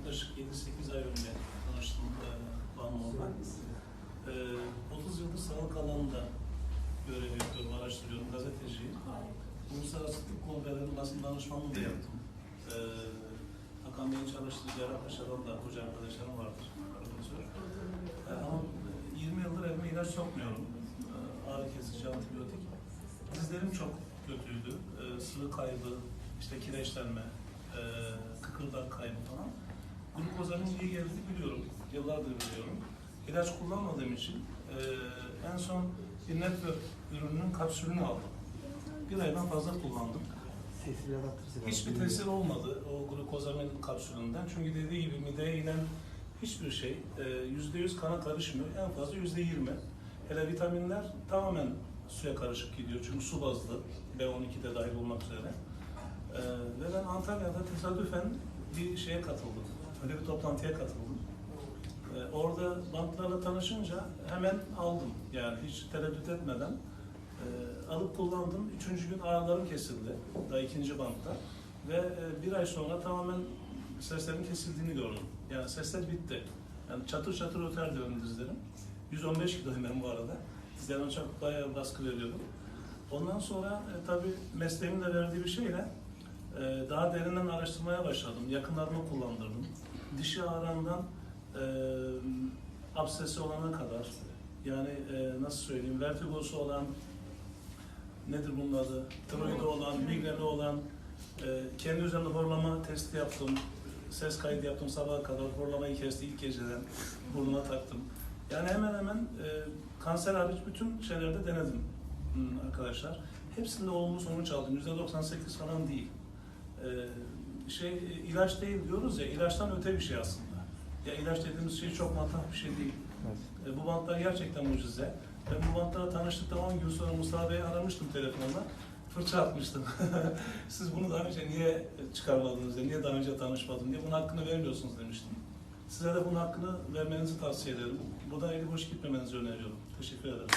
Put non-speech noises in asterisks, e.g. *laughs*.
yaklaşık 7-8 ay önce tanıştım e, Banmoğlu'na. E, 30 yıldır sağlık alanında görev yapıyorum, araştırıyorum, gazeteciyim. Uluslararası Tıp Kongrelerin basın danışmanlığı da yaptım. E, Hakan Bey'in çalıştığı Cerrahpaşa'dan da hoca arkadaşlarım vardır, profesör. E, ama 20 yıldır evime ilaç sokmuyorum. E, ağrı kesici, antibiyotik. Dizlerim çok kötüydü. E, sıvı kaybı, işte kireçlenme, e, kıkırdak kaybı falan. Glukozanın iyi geldiğini biliyorum. Yıllardır biliyorum. İlaç kullanmadığım için e, en son bir network ürününün kapsülünü aldım. Bir aydan fazla kullandım. Hiçbir tesir olmadı o glukozamin kapsülünden. Çünkü dediği gibi mideye inen hiçbir şey e, yüzde yüz kana karışmıyor. En fazla yüzde yirmi. Hele vitaminler tamamen suya karışık gidiyor. Çünkü su bazlı. B12 de dahil olmak üzere. E, ve ben Antalya'da tesadüfen bir şeye katıldım. Öyle bir toplantıya katıldım. E, orada bantlarla tanışınca hemen aldım. Yani hiç tereddüt etmeden. E, alıp kullandım. Üçüncü gün ağrılarım kesildi. Daha ikinci bantta. Ve e, bir ay sonra tamamen seslerin kesildiğini gördüm. Yani sesler bitti. Yani çatır çatır öter diyorum dizlerim. 115 kiloyum ben bu arada. Dizlerime çok bayağı baskı veriyordum. Ondan sonra e, tabii mesleğimin de verdiği bir şeyle e, daha derinden araştırmaya başladım. Yakınlarımı kullandırdım. Dişi ağrından e, absesi olana kadar yani e, nasıl söyleyeyim vertigosu olan nedir bunun adı? Tiroidi olan, migreni olan, e, kendi üzerinde horlama testi yaptım. Ses kaydı yaptım sabaha kadar. Horlamayı kesti ilk geceden. Burnuna taktım. Yani hemen hemen e, kanser hariç bütün şeylerde denedim hmm, arkadaşlar. Hepsinde olumlu sonuç aldım. %98 falan değil. E, şey ilaç değil diyoruz ya, ilaçtan öte bir şey aslında. Ya ilaç dediğimiz şey çok matah bir şey değil. Evet. E, bu bantlar gerçekten mucize. Ben bu bantlara tanıştıktan 10 gün sonra Mustafa Bey'i aramıştım telefonla. Fırça atmıştım. *laughs* Siz bunu daha önce niye çıkarmadınız diye, niye daha önce tanışmadım diye bunun hakkını vermiyorsunuz demiştim. Size de bunun hakkını vermenizi tavsiye ederim. Buradan eli boş gitmemenizi öneriyorum. Teşekkür ederim.